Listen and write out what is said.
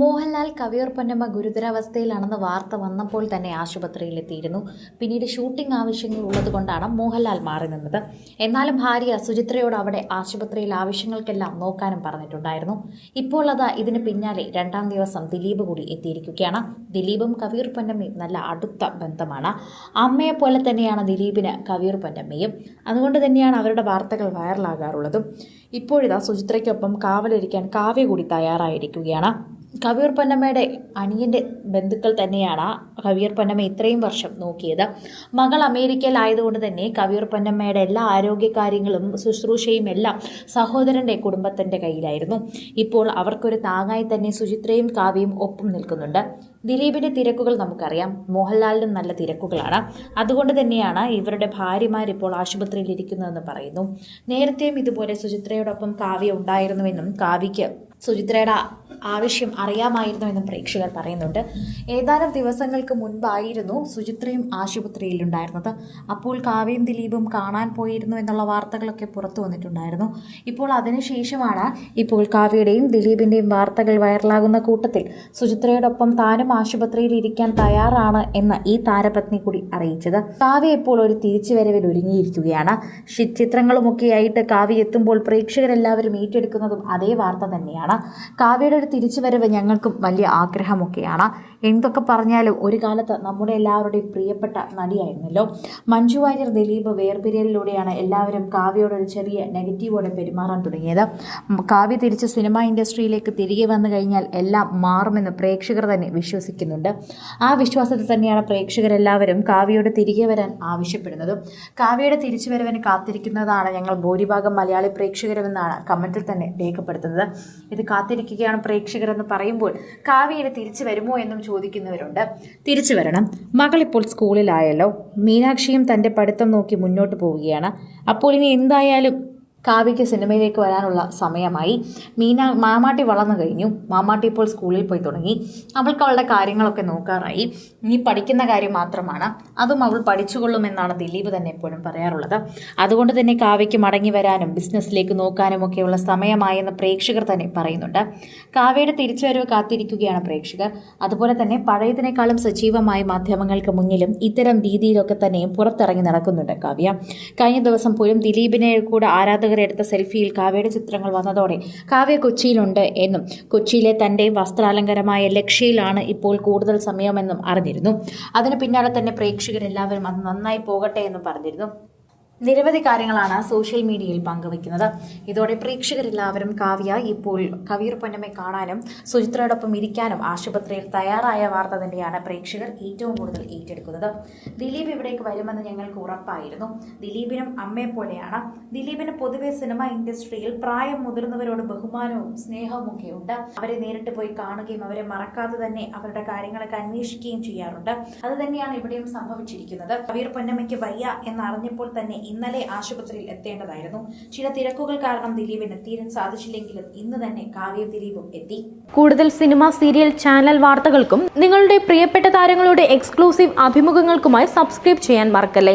മോഹൻലാൽ കവിയൂർ പൊന്നമ്മ ഗുരുതരാവസ്ഥയിലാണെന്ന് വാർത്ത വന്നപ്പോൾ തന്നെ ആശുപത്രിയിലെത്തിയിരുന്നു. പിന്നീട് ഷൂട്ടിംഗ് ആവശ്യങ്ങൾ ഉള്ളതുകൊണ്ടാണ് മോഹൻലാൽ മാറി നിന്നത്. എന്നാലും ഭാര്യ സുചിത്രയോട് അവിടെ ആശുപത്രിയിൽ ആവശ്യങ്ങൾക്കെല്ലാം നോക്കാനും പറഞ്ഞിട്ടുണ്ടായിരുന്നു. ഇപ്പോൾ അതാ ഇതിന് പിന്നാലെ രണ്ടാം ദിവസം ദിലീപ് കൂടി എത്തിയിരിക്കുകയാണ്. ദിലീപും കവിയൂർ പൊന്നമ്മയും നല്ല അടുത്ത ബന്ധമാണ്. അമ്മയെ പോലെ തന്നെയാണ് ദിലീപിന് കവിയൂർ പൊന്നമ്മയും അതുകൊണ്ട് തന്നെയാണ് അവരുടെ വാർത്തകൾ വൈറലാകാറുള്ളതും. ഇപ്പോഴിതാ സുചിത്രയ്ക്കൊപ്പം കാവലിരിക്കാൻ കാവ്യ കൂടി തയ്യാറായിരിക്കുകയാണ്. കവിയൂർ പൊന്നമ്മയുടെ അനിയന്റെ ബന്ധുക്കൾ തന്നെയാണ് കവിയൂർ പൊന്നമ്മ ഇത്രയും വർഷം നോക്കിയത്. മകൾ അമേരിക്കയിലായതുകൊണ്ട് തന്നെ കവിയൂർ പൊന്നമ്മയുടെ എല്ലാ ആരോഗ്യകാര്യങ്ങളും ശുശ്രൂഷയും എല്ലാം സഹോദരന്റെ കുടുംബത്തിന്റെ കയ്യിലായിരുന്നു. ഇപ്പോൾ അവർക്കൊരു താങ്ങായി തന്നെ സുചിത്രയും കാവ്യയും ഒപ്പം നിൽക്കുന്നുണ്ട്. ദിലീപിന്റെ തിരക്കുകൾ നമുക്കറിയാം. മോഹൻലാലിനും നല്ല തിരക്കുകളാണ്. അതുകൊണ്ട് തന്നെയാണ് ഇവരുടെ ഭാര്യമാർ ഇപ്പോൾ ആശുപത്രിയിൽ ഇരിക്കുന്നതെന്ന് പറയുന്നു. നേരത്തെയും ഇതുപോലെ സുചിത്രയോടൊപ്പം കാവ്യ ഉണ്ടായിരുന്നുവെന്നും കാവ്യയ്ക്ക് സുചിത്രയുടെ ആവശ്യം അറിയാമായിരുന്നു എന്നും പ്രേക്ഷകർ പറയുന്നുണ്ട്. ഏതാനും ദിവസങ്ങൾക്ക് മുൻപായിരുന്നു സുചിത്രയും ആശുപത്രിയിലുണ്ടായിരുന്നത് അപ്പോൾ കാവ്യയും ദിലീപും കാണാൻ പോയിരുന്നു എന്നുള്ള വാർത്തകളൊക്കെ പുറത്തു വന്നിട്ടുണ്ടായിരുന്നു. ഇപ്പോൾ അതിനുശേഷമാണ് ഇപ്പോൾ കാവ്യയുടെയും ദിലീപിന്റെയും വാർത്തകൾ വൈറലാകുന്ന കൂട്ടത്തിൽ സുചിത്രയോടൊപ്പം താനും ആശുപത്രിയിൽ ഇരിക്കാൻ തയ്യാറാണ് എന്ന് ഈ താരപത്നി കൂടി അറിയിച്ചത്. കാവ്യ ഇപ്പോൾ ഒരു തിരിച്ചുവരവിൽ ഒരുങ്ങിയിരിക്കുകയാണ്. ചിത്രങ്ങളുമൊക്കെയായിട്ട് കാവ്യ എത്തുമ്പോൾ പ്രേക്ഷകരെല്ലാവരും ഏറ്റെടുക്കുന്നതും അതേ വാർത്ത തന്നെയാണ്. കാവ്യയുടെ ഒരു തിരിച്ചുവരവ് ഞങ്ങൾക്കും വലിയ ആഗ്രഹമൊക്കെയാണ്. എന്തൊക്കെ പറഞ്ഞാലും ഒരു കാലത്ത് നമ്മുടെ എല്ലാവരുടെയും പ്രിയപ്പെട്ട നടിയായിരുന്നല്ലോ. മഞ്ജു വാര്യർ ദിലീപ് വേർപിരിയലിലൂടെയാണ് എല്ലാവരും കാവ്യയോട് ഒരു ചെറിയ നെഗറ്റീവോടെ പെരുമാറാൻ തുടങ്ങിയത്. കാവ്യ തിരിച്ച് സിനിമാ ഇൻഡസ്ട്രിയിലേക്ക് തിരികെ വന്നു കഴിഞ്ഞാൽ എല്ലാം മാറുമെന്ന് പ്രേക്ഷകർ തന്നെ വിശ്വസിക്കുന്നുണ്ട്. ആ വിശ്വാസത്തിൽ തന്നെയാണ് പ്രേക്ഷകരെല്ലാവരും കാവ്യയോട് തിരികെ വരാൻ ആവശ്യപ്പെടുന്നതും. കാവ്യയുടെ തിരിച്ചുവരവിന് കാത്തിരിക്കുന്നതാണ് ഞങ്ങൾ ഭൂരിഭാഗം മലയാളി പ്രേക്ഷകരുമെന്നാണ് കമന്റിൽ തന്നെ രേഖപ്പെടുത്തുന്നത്. ഇത് കാത്തിരിക്കുകയാണ് പ്രേക്ഷകർ എന്ന് പറയുമ്പോൾ കാവ്യയിൽ തിരിച്ചു വരുമോ എന്നും ചോദിക്കുന്നവരുണ്ട്. തിരിച്ചു വരണം. മകൾ ഇപ്പോൾ സ്കൂളിലായല്ലോ. മീനാക്ഷിയും തന്റെ പഠിത്തം നോക്കി മുന്നോട്ട് പോവുകയാണ്. അപ്പോൾ ഇനി എന്തായാലും കാവ്യയ്ക്ക് സിനിമയിലേക്ക് വരാനുള്ള സമയമായി. മീന മാമാട്ടി വളർന്നു കഴിഞ്ഞു. മാമാട്ടി ഇപ്പോൾ സ്കൂളിൽ പോയി തുടങ്ങി. അവൾക്ക് അവളുടെ കാര്യങ്ങളൊക്കെ നോക്കാറായി. നീ പഠിക്കുന്ന കാര്യം മാത്രമാണ്. അതും അവൾ പഠിച്ചുകൊള്ളുമെന്നാണ് ദിലീപ് തന്നെ എപ്പോഴും പറയാറുള്ളത്. അതുകൊണ്ട് തന്നെ കാവ്യയ്ക്ക് മടങ്ങി വരാനും ബിസിനസ്സിലേക്ക് നോക്കാനും ഒക്കെയുള്ള സമയമായെന്ന് പ്രേക്ഷകർ തന്നെ പറയുന്നുണ്ട്. കാവ്യയുടെ തിരിച്ചുവരവ് കാത്തിരിക്കുകയാണ് പ്രേക്ഷകർ. അതുപോലെ തന്നെ പഴയതിനേക്കാളും സജീവമായി മാധ്യമങ്ങൾക്ക് മുന്നിലും ഇത്തരം രീതിയിലൊക്കെ തന്നെയും പുറത്തിറങ്ങി നടക്കുന്നുണ്ട് കാവ്യ. കഴിഞ്ഞ ദിവസം പോലും ദിലീപിനെ കൂടെ ആരാധകരെടുത്ത സെൽഫിയിൽ കാവ്യയുടെ ചിത്രങ്ങൾ വന്നതോടെ കാവ്യ കൊച്ചിയിലുണ്ട് എന്നും കൊച്ചിയിലെ തന്റെ വസ്ത്രാലങ്കരമായ ലക്ഷ്യയിലാണ് ഇപ്പോൾ കൂടുതൽ സമയമെന്നും അറിഞ്ഞിരുന്നു. അതിന് പിന്നാലെ തന്നെ പ്രേക്ഷകരെല്ലാവരും അത് നന്നായി പോകട്ടെ എന്നും പറഞ്ഞിരുന്നു. നിരവധി കാര്യങ്ങളാണ് സോഷ്യൽ മീഡിയയിൽ പങ്കുവയ്ക്കുന്നത്. ഇതോടെ പ്രേക്ഷകരെല്ലാവരും കാവ്യ ഇപ്പോൾ കവിയൂർ പൊന്നമ്മയെ കാണാനും സുചിത്രയോടൊപ്പം ഇരിക്കാനും ആശുപത്രിയിൽ തയ്യാറായ വാർത്ത തന്നെയാണ് പ്രേക്ഷകർ ഏറ്റവും കൂടുതൽ ഏറ്റെടുക്കുന്നത്. ദിലീപ് ഇവിടേക്ക് വരുമെന്ന് ഞങ്ങൾക്ക് ഉറപ്പായിരുന്നു. ദിലീപിനും അമ്മയെ പോലെയാണ്. ദിലീപിന് പൊതുവെ സിനിമ ഇൻഡസ്ട്രിയിൽ പ്രായം മുതിർന്നവരോട് ബഹുമാനവും സ്നേഹവും ഒക്കെ ഉണ്ട്. അവരെ നേരിട്ട് പോയി കാണുകയും അവരെ മറക്കാതെ തന്നെ അവരുടെ കാര്യങ്ങളൊക്കെ അന്വേഷിക്കുകയും ചെയ്യാറുണ്ട്. അത് തന്നെയാണ് ഇവിടെയും സംഭവിച്ചിരിക്കുന്നത്. കവിയൂർ പൊന്നമ്മയ്ക്ക് വയ്യ എന്നറിഞ്ഞപ്പോൾ തന്നെ ഇന്നലെ ആശുപത്രിയിൽ എത്തേണ്ടതായിരുന്നു. ചില തിരക്കുകൾ കാരണം ദിലീപിന് എത്തിയാൻ സാധിച്ചില്ലെങ്കിലും ഇന്ന് തന്നെ കാവ്യ ദിലീപും എത്തി. കൂടുതൽ സിനിമ സീരിയൽ ചാനൽ വാർത്തകൾക്കും നിങ്ങളുടെ പ്രിയപ്പെട്ട താരങ്ങളുടെ എക്സ്ക്ലൂസീവ് അഭിമുഖങ്ങൾക്കുമായി സബ്സ്ക്രൈബ് ചെയ്യാൻ മറക്കല്ലേ?